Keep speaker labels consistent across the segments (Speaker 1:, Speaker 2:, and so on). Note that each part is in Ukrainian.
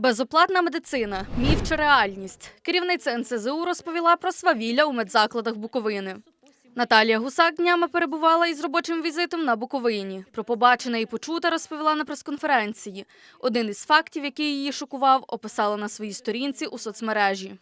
Speaker 1: Безоплатна медицина, міф чи реальність. Керівниця НСЗУ розповіла про свавілля у медзакладах Буковини. Наталія Гусак днями перебувала із робочим візитом на Буковині. Про побачене і почуте розповіла на прес-конференції. Один із фактів, який її шокував, описала на своїй сторінці у соцмережі.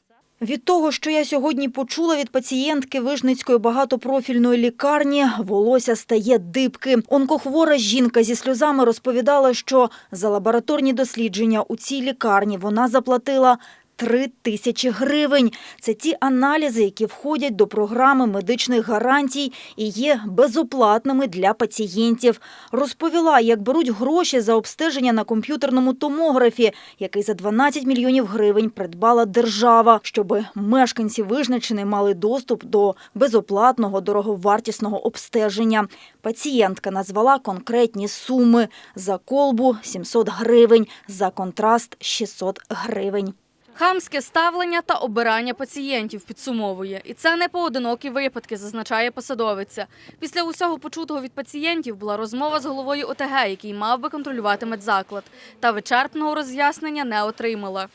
Speaker 2: Від того, що я сьогодні почула від пацієнтки Вижницької багатопрофільної лікарні, волосся стає дибки. Онкохвора жінка зі сльозами розповідала, що за лабораторні дослідження у цій лікарні вона заплатила Три тисячі гривень. Це ті аналізи, які входять до програми медичних гарантій і є безоплатними для пацієнтів. Розповіла, як беруть гроші за обстеження на комп'ютерному томографі, який за 12 мільйонів гривень придбала держава, щоб мешканці Вижничини мали доступ до безоплатного дороговартісного обстеження. Пацієнтка назвала конкретні суми за колбу 700 гривень, за контраст 600 гривень.
Speaker 1: Хамське ставлення та обирання пацієнтів підсумовує. І це не поодинокі випадки, зазначає посадовиця. Після усього почутого від пацієнтів була розмова з головою ОТГ, який мав би контролювати медзаклад. Та вичерпного роз'яснення не отримала.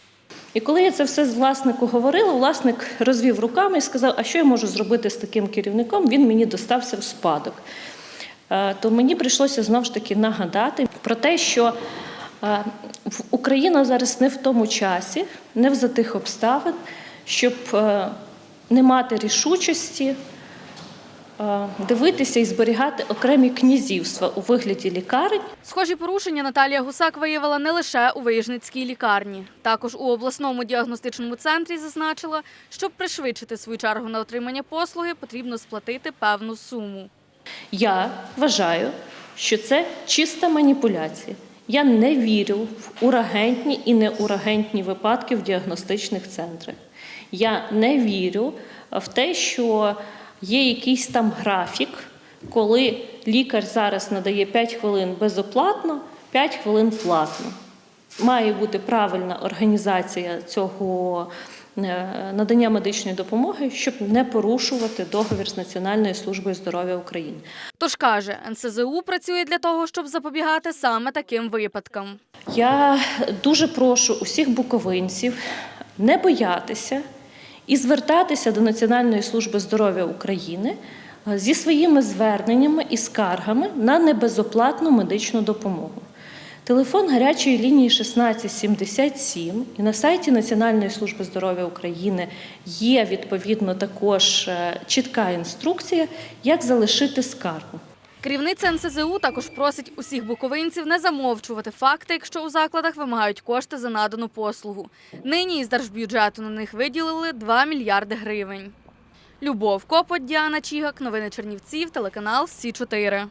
Speaker 3: І коли я це все з власнику говорила, власник розвів руками і сказав, а що я можу зробити з таким керівником? Він мені достався в спадок. Е, То мені прийшлося знову ж таки нагадати про те, що Україна зараз не в тому часі, не в за тих обставин, щоб е, не мати рішучості е, дивитися і зберігати окремі князівства у вигляді лікарень.
Speaker 1: Схожі порушення Наталія Гусак виявила не лише у Виїжницькій лікарні. Також у обласному діагностичному центрі зазначила, щоб пришвидшити свою чергу на отримання послуги, потрібно сплатити певну суму.
Speaker 3: Я вважаю, що це чиста маніпуляція. Я не вірю в урагентні і неурагентні випадки в діагностичних центрах. Я не вірю в те, що є якийсь там графік, коли лікар зараз надає 5 хвилин безоплатно, 5 хвилин платно. Має бути правильна організація цього е, надання медичної допомоги, щоб не порушувати договір з Національною службою здоров'я України.
Speaker 1: Тож каже, НСЗУ працює для того, щоб запобігати саме таким випадкам.
Speaker 3: Я дуже прошу усіх буковинців не боятися і звертатися до Національної служби здоров'я України е, зі своїми зверненнями і скаргами на небезоплатну медичну допомогу. Телефон гарячої лінії 1677 і на сайті Національної служби здоров'я України є відповідно також е, чітка інструкція, як залишити скаргу.
Speaker 1: Керівниця НСЗУ також просить усіх буковинців не замовчувати факти, якщо у закладах вимагають кошти за надану послугу. Нині із держбюджету на них виділили 2 мільярди гривень. Любов Копоть, Діана Чігак, новини Чернівців, телеканал Сі 4